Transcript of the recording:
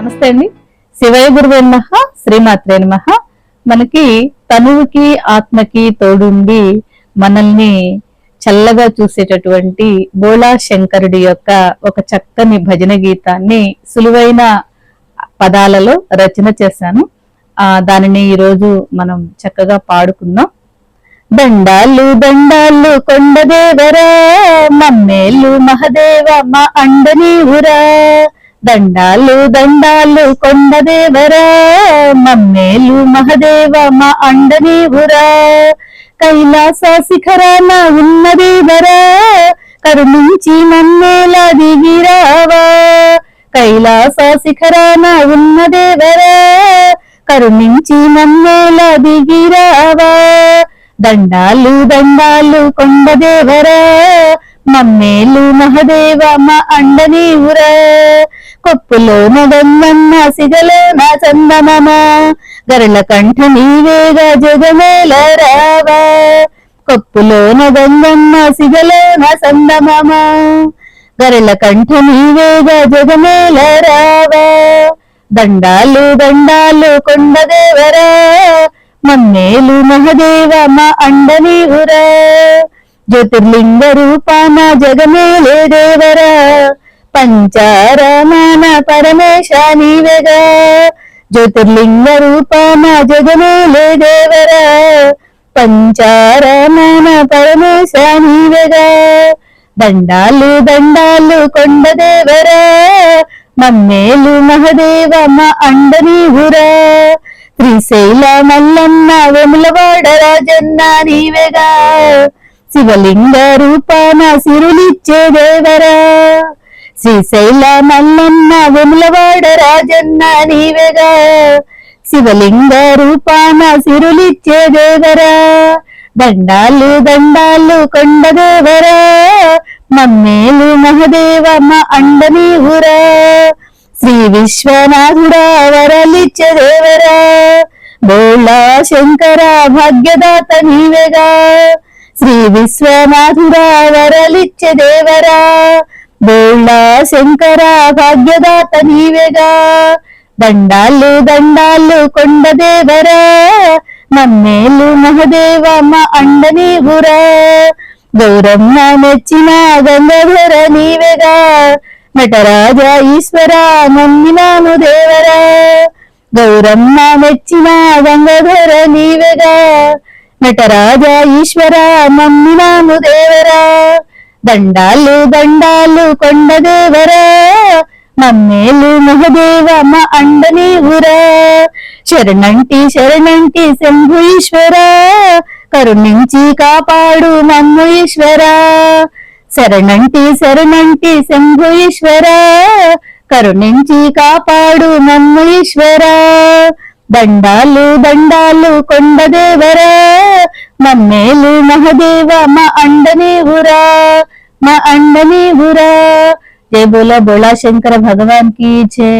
నమస్తే అండి. శివయ గురువే నమ శ్రీమాత్రే నమ. మనకి తనువుకి ఆత్మకి తోడుండి మనల్ని చల్లగా చూసేటటువంటి బోళా శంకరుడి యొక్క ఒక చక్కని భజన గీతాన్ని సులువైన పదాలలో రచన చేశాను. ఆ దానిని ఈరోజు మనం చక్కగా పాడుకుందాం. దండాలు దండాలు కొండదేవరా మమ్మేలు మహదేవ మా అండని దండాలు దండాలు కొండదేవరా మమ్మేలు మహదేవ మా అండని కైలాస శిఖరాన ఉన్నదేవరా కరుణించి మమ్మేలా దిగిరావా. కైలాస శిఖరాన ఉన్నదేవరా కరుణించి మమ్మేలా దిగిరావా. దండాలు దండాలు కొండదేవరా మమ్మేలు మహదేవ మా అండని కొప్పులో నగమ్మన్న సిగలో నా చందమమా. గరల కంఠ నీవేగా జగమేల రావా. కొప్పులో నగమ్మన్న సిగలో నా చందమమా. గరల కంఠ నీవేగా జగమేల రావా. దండాలు దండాలు కొండదేవరా. మన్నేలు మహదేవ మా అండని ఉరా. జ్యోతిర్లింగ రూపాన జగమేలే దేవరా. పంచారమాన పరమేశ నీవేగా జ్యోతిర్లింగ రూపమ జగమేలే దేవరా. పంచారమాన పరమేశ నీవేగా దండాలు దండాలు కొండ దేవరా. మమ్మేలు మహదేవమ్మ అండ నీవురా ఉరా. శ్రీశైల మల్లన్న వెములవాడ రాజన్న నీవేగా శివలింగ రూపాన సిరులిచ్చే దేవరా. శ్రీశైల మల్లన్న వెములవాడ రాజన్న నీవేగా. శివలింగ రూపాన సిరులిచ్చే దేవరా. దండాలు దండాలు కొండ దేవరా. మమ్మేలు మహదేవ మా అండని ఊరా శ్రీ విశ్వనాథుడా వరలిచ్చే దేవరా. బోళా శంకర భాగ్యదాత నీవేగా. శ్రీ విశ్వనాథుడా వరలిచ్చే దేవరా. బోళా శంకర భాగ్యదాత నీవేగా. దండాలు దండాలు కొండదేవరా మమ్మేలు మహదేవ మా అండని ఊరా గౌరమ్మ మెచ్చిన గంగాధర నీవేగా. నటరాజ ఈశ్వర నమ్మినాను దేవరా. గౌరమ్మ మెచ్చిన గంగాధర నీవేగా. నటరాజ ఈశ్వర నమ్మినాను దేవరా. దండాలు దండాలు కొండదేవరా మమ్మేలు మహదేవ మా అండని ఊరా. శరణంటి శరణంటి శంభు ఈశ్వర. కరుణించి కాపాడు మమ్ము ఈశ్వర. శరణంటి శరణంటి శంభు ఈశ్వర. కరుణించి కాపాడు మమ్ము ఈశ్వర. దండాలు దండాలు కొండదేవరా మమ్మేలు మహదేవ మా అండనేవురా మా అండనేవురా. జయ బోలా బోళా శంకర భగవాన్కి జై.